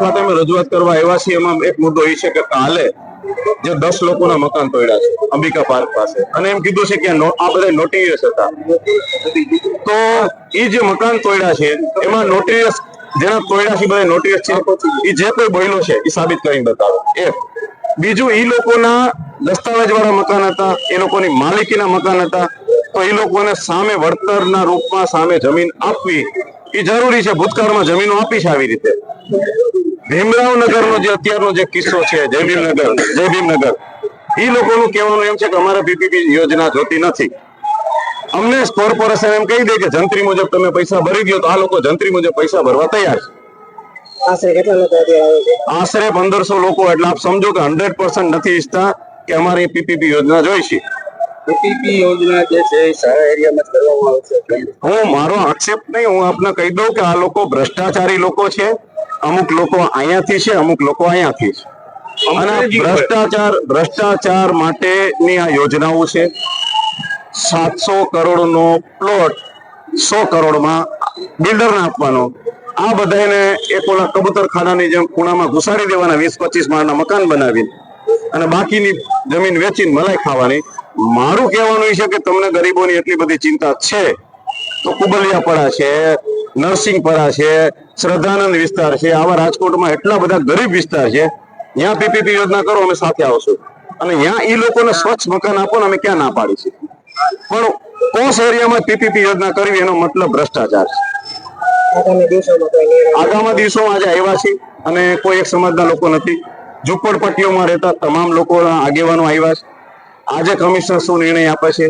ખાતે અમે રજૂઆત કરવા આવ્યા છીએ. એમાં એક મુદ્દો એ છે કે કાલે જે દસ લોકોના મકાન તોડ્યા છે, અંબિકા પાર્ક પાસે. અને એમ કીધું છે કે આ બધા નોટિસ હતા. તો એ જે મકાન તોડ્યા છે, એમાં નોટિસ જેના તોડ્યા છે બધા નોટિસ છે. એ જે કોઈ બોલ્યો છે, એ સાબિત કરીને બતાવો. એક. બીજું એ લોકોના દસ્તાવેજ વાળા મકાન હતા, એ લોકોની માલિકીના મકાન હતા. તો એ લોકોને સામે વળતરના રૂપમાં સામે જમીન આપવી એ જરૂરી છે. ભૂતકાળમાં જમીનો આપી છે આવી રીતે. ભીમરાવનગરનો જે અત્યારનો જે કિસ્સો છે જય ભીમનગર જય ભીમનગર. એ લોકોનું કહેવાનું એમ છે કે અમારે પીપીપી યોજના જોતી નથી. અમને કોર્પોરેશન એમ કહી દે કે જંત્રી મુજબ તમે પૈસા ભરી દો તો આ લોકો જંત્રી મુજબ પૈસા ભરવા તૈયાર છે. આશરે પંદરસો લોકો. એટલે આપ સમજો કે હંડ્રેડ પર્સન્ટ નથી ઈચ્છતા કે અમારી પીપીપી યોજના જોઈશે. પીપીપી યોજના જે છે એ સારા એરિયામાં કરવામાં આવશે હું મારો આક્ષેપ નહીં હું આપને કહી દઉં કે આ લોકો ભ્રષ્ટાચારી લોકો છે. અમુક લોકો અહીંયાથી છે અમુક લોકો અહીંયાથી છે. અને ભ્રષ્ટાચાર ભ્રષ્ટાચાર માટેની આ યોજનાઓ છે. સાતસો કરોડનો પ્લોટ સો કરોડમાં બિલ્ડરને આપવાનો. આ બધાને એક ઓલા કબૂતરખાનાની જેમ ખૂણામાં ઘુસાડી દેવાના વીસ પચીસ માળના મકાન બનાવીને. અને બાકીની જમીન વેચીને મલાઈ ખાવાની. મારું કહેવાનું એ છે કે તમને ગરીબોની એટલી બધી ચિંતા છે. તો કુબલિયાપડા છે નરસિંહપરા છે શ્રદ્ધાનંદ વિસ્તાર છે આવા રાજકોટમાં એટલા બધા ગરીબ વિસ્તાર છે. ત્યાં પીપીપી યોજના કરો અમે સાથે આવશું. અને ત્યાં એ લોકોને સ્વચ્છ મકાન આપો ને અમે ક્યાં ના પાડી છે પણ કોસ એરિયામાં પીપીપી યોજના કરવી એનો મતલબ ભ્રષ્ટાચાર છે. આગામી દિવસોમાં આજે આવ્યા છે અને કોઈ એક સમાજના લોકો નથી. ઝુંપડપટ્ટીઓમાં રહેતા તમામ લોકોના આગેવાનો આવ્યા છે. આજે કમિશનર શું નિર્ણય આપે છે?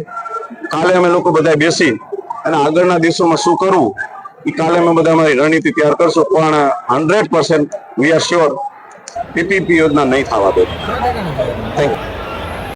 કાલે અમે લોકો બધા બેસી અને આગળના દિવસોમાં શું કરવું? એ કાલે અમે બધા અમારી રણનીતિ તૈયાર કરશું, પણ hundred percent we are sure PPP યોજના નહીં થવા દે થેન્ક યુ